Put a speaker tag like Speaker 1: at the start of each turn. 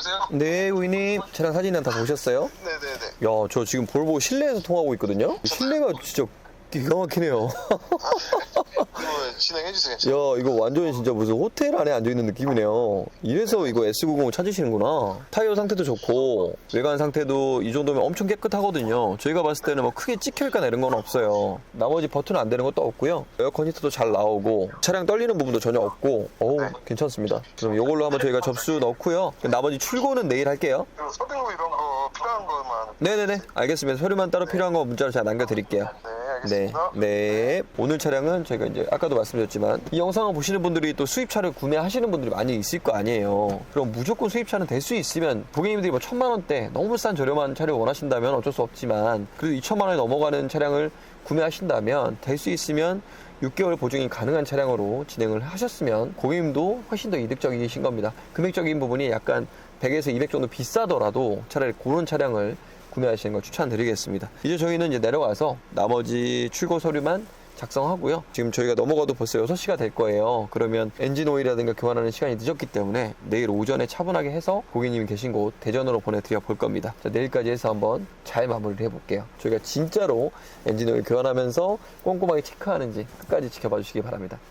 Speaker 1: 여보세요?
Speaker 2: 네, 고객님. 차량 사진은 다 보셨어요?
Speaker 1: 네네네.
Speaker 2: 야, 저 지금 볼보 실내에서 통하고 있거든요? 실내가 진짜 기가 막히네요.
Speaker 1: 그거 진행해 주세요.
Speaker 2: 야, 이거 완전히 진짜 무슨 호텔 안에 앉아있는 느낌이네요. 이래서 이거 S90을 찾으시는구나. 타이어 상태도 좋고, 외관 상태도 이 정도면 엄청 깨끗하거든요. 저희가 봤을 때는 뭐 크게 찍혀있거나 이런 건 없어요. 나머지 버튼 안 되는 것도 없고요. 에어컨 히터도 잘 나오고, 차량 떨리는 부분도 전혀 없고, 어우, 괜찮습니다. 그럼 이걸로 한번 저희가 접수 넣고요. 나머지 출고는 내일 할게요.
Speaker 1: 그리고 서류 이런 거 필요한 것만.
Speaker 2: 네네네. 알겠습니다. 서류만 따로 필요한 거 문자로 제가 남겨드릴게요.
Speaker 1: 네,
Speaker 2: 네,
Speaker 1: 알겠습니다.
Speaker 2: 네. 오늘 차량은 저희가 이제 아까도 말씀드렸지만 이 영상을 보시는 분들이 또 수입차를 구매하시는 분들이 많이 있을 거 아니에요. 그럼 무조건 수입차는 될 수 있으면 고객님들이 뭐 천만 원대 너무 싼 저렴한 차를 원하신다면 어쩔 수 없지만 그래도 2천만 원이 넘어가는 차량을 구매하신다면 될 수 있으면 6개월 보증이 가능한 차량으로 진행을 하셨으면 고객님도 훨씬 더 이득적이신 겁니다. 금액적인 부분이 약간 100에서 200 정도 비싸더라도 차라리 그런 차량을 구매하시는 걸 추천드리겠습니다. 이제 저희는 이제 내려가서 나머지 출고 서류만 작성하고요. 지금 저희가 넘어가도 벌써 6시가 될 거예요. 그러면 엔진 오일이라든가 교환하는 시간이 늦었기 때문에 내일 오전에 차분하게 해서 고객님이 계신 곳 대전으로 보내드려 볼 겁니다. 자, 내일까지 해서 한번 잘 마무리를 해볼게요. 저희가 진짜로 엔진 오일 교환하면서 꼼꼼하게 체크하는지 끝까지 지켜봐 주시기 바랍니다.